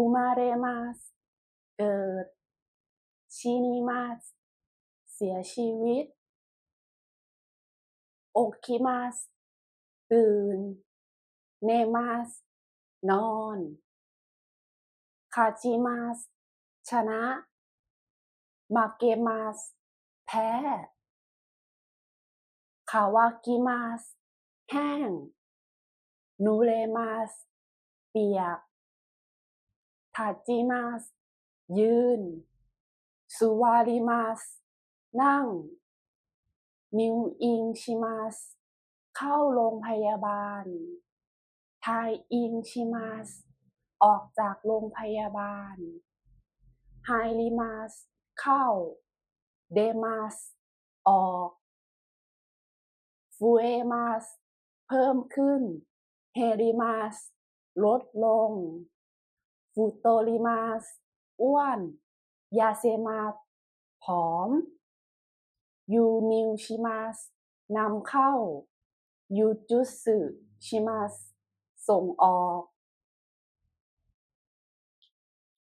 อุมาเรมาสเกิด ชินิมาสเสียชีวิตโอคิมาสตื่น เนมาสนอนคาจิมาสชนะมาเกมาสแพ้คาวากิมาสแห้งนูเรมาสเปียก ทาจิมาสยืนสุวาริมาสนั่งนิวอิงชิมาสเข้าโรงพยาบาลไทยอิงชิมาสออกจากโรงพยาบาลไฮริมาสเข้าเดมาสออกฟูเอมาสเพิ่มขึ้นเฮริมาสลดลง ฟูโตริมาสอ้วน ยาเซมาสผอม ยูนิวชิมาสนำเข้า ยูจุสึชิมาสส่งออก